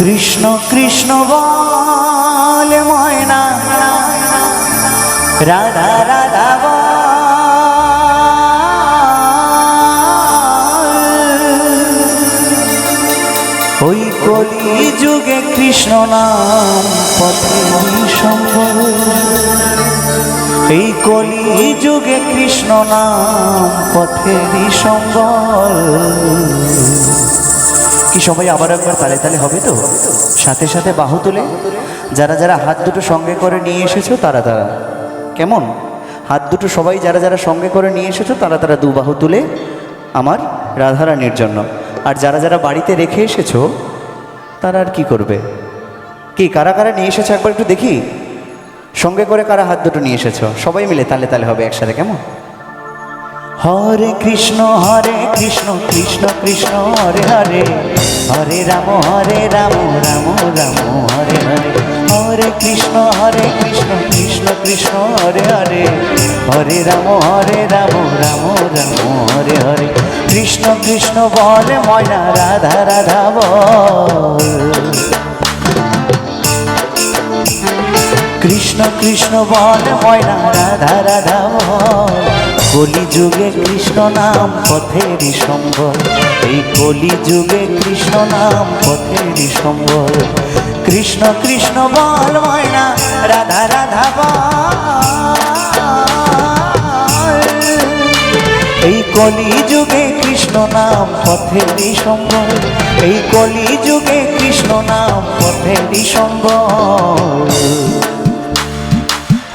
কৃষ্ণ কৃষ্ণ বলে ময়না। রাধা রাধা। ওই কলি যুগে কৃষ্ণ নাম পথে সম্ভব এই কলি যুগে কৃষ্ণ নাম পথেরই সম্বল কি সবাই আবার একবার তালে তালে হবে তো? সাথে সাথে বাহু তুলে। যারা যারা হাত দুটো সঙ্গে করে নিয়ে এসেছ, তারা তারা। কেমন? হাত দুটো সবাই যারা যারা সঙ্গে করে নিয়ে এসেছ, তারা তারা দু বাহু তুলে আমার রাধারানীর জন্য। আর যারা যারা বাড়িতে রেখে এসেছ, তারা আর কি করবে? কি, কারা কারা নিয়ে এসেছ একবার একটু দেখি? সঙ্গে করে কারা হাত দুটো নিয়ে এসেছ? সবাই মিলে তালে তালে হবে একসাথে, কেমন? হরে কৃষ্ণ হরে কৃষ্ণ কৃষ্ণ কৃষ্ণ, হরে হরে। হরে রাম হরে রাম রাম রাম, হরে হরে। হরে কৃষ্ণ হরে কৃষ্ণ কৃষ্ণ কৃষ্ণ, হরে হরে। হরে রাম হরে রাম রাম রাম, হরে হরে। কৃষ্ণ কৃষ্ণ বলে, ময়না, রাধা রাধা বল। কৃষ্ণ কৃষ্ণ বল, ময়না, রাধা রাধা বল। কলি যুগে কৃষ্ণ নাম পথেরই সম্বল। এই কলি যুগে কৃষ্ণ নাম পথেরই সম্বল। কৃষ্ণ কৃষ্ণ বল, ময়না, রাধা রাধা এই কলি যুগে কৃষ্ণ নাম পথেরই সম্বল। এই কলি যুগে কৃষ্ণ নাম পথেরই সম্বল।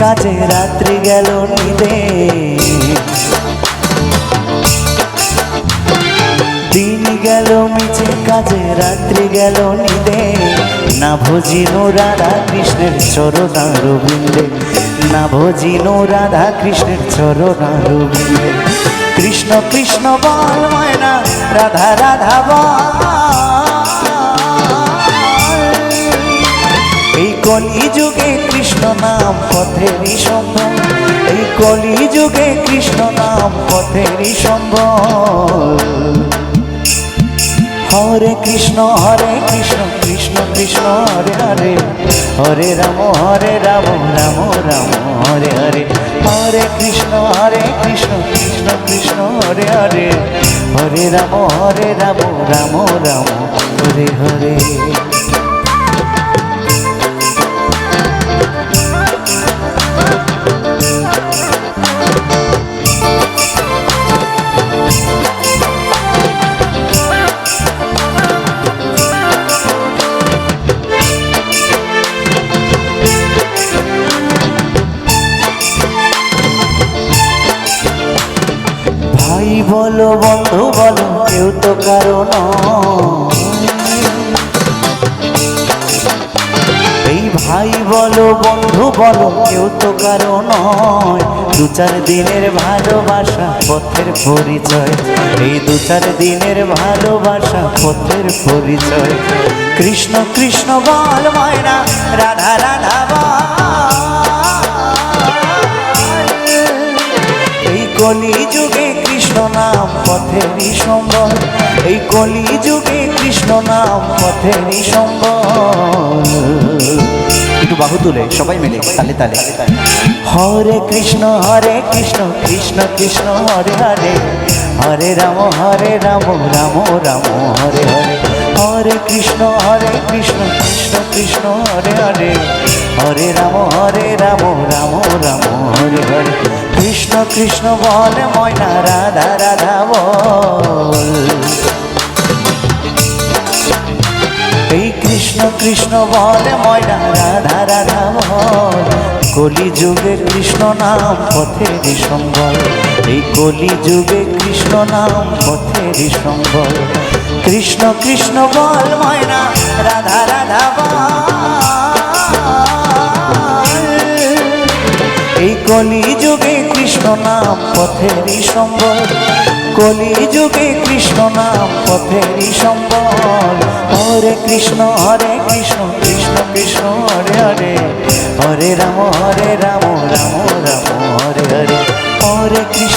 কাজে রাত্রি গেল নিদে। দিন গেল মিছে, কাজে রাত্রি গেল নিদে। না ভজিনো রাধা কৃষ্ণের চরণার বৃন্দে না ভজিনো রাধা কৃষ্ণের চরণার বৃন্দে কৃষ্ণ কৃষ্ণ বল ময়না, রাধা রাধা বল। কলি যুগে কৃষ্ণ নাম পথেরই সম্ভব এই কলি যুগে কৃষ্ণ নাম পথেরই সম্ভব হরে কৃষ্ণ হরে কৃষ্ণ কৃষ্ণ কৃষ্ণ, হরে হরে। হরে রাম হরে রাম রাম রাম, হরে হরে। হরে কৃষ্ণ হরে কৃষ্ণ কৃষ্ণ কৃষ্ণ, হরে হরে। হরে রাম হরে রাম রাম রাম, হরে হরে। বলো বন্ধু বলো, কেউ তো কারণ এই ভাই বলো বন্ধু বলো, কেউ তো কারও নয়। দু চার দিনের ভালোবাসা, পথের পরিচয়। এই দু চার দিনের ভালোবাসা, পথের পরিচয়। কৃষ্ণ কৃষ্ণ বল ময়না রাধা রাধা বল। পথেরই সম্বল এই কলি যুগে কৃষ্ণ নাম পথেরই সম্বল একটু বাহু তুলে সবাই মিলে তালে তালে। হরে কৃষ্ণ হরে কৃষ্ণ কৃষ্ণ কৃষ্ণ হরে হরে। হরে রাম হরে রাম রাম রাম হরে হরে। হরে কৃষ্ণ হরে কৃষ্ণ কৃষ্ণ কৃষ্ণ হরে হরে। হরে রাম হরে রাম রাম রাম হরে হরে। কৃষ্ণ কৃষ্ণ বলে, ময়না রাধা রাধা বল। এই কৃষ্ণ কৃষ্ণ বলে, ময়না রাধা রাধা বল। কলি যুগে কৃষ্ণ নাম পথের সম্বল এই কলি যুগে কৃষ্ণ নাম পথের সম্বল কৃষ্ণ কৃষ্ণ বল, ময়না রাধা রাধা বল। এই কলি যুগে কৃষ্ণ নাম পথেরই সম্বল। কলি যুগে কৃষ্ণ নাম পথেরই সম্বল। হরে কৃষ্ণ হরে কৃষ্ণ কৃষ্ণ কৃষ্ণ, হরে হরে। হরে রাম হরে রাম রাম রাম।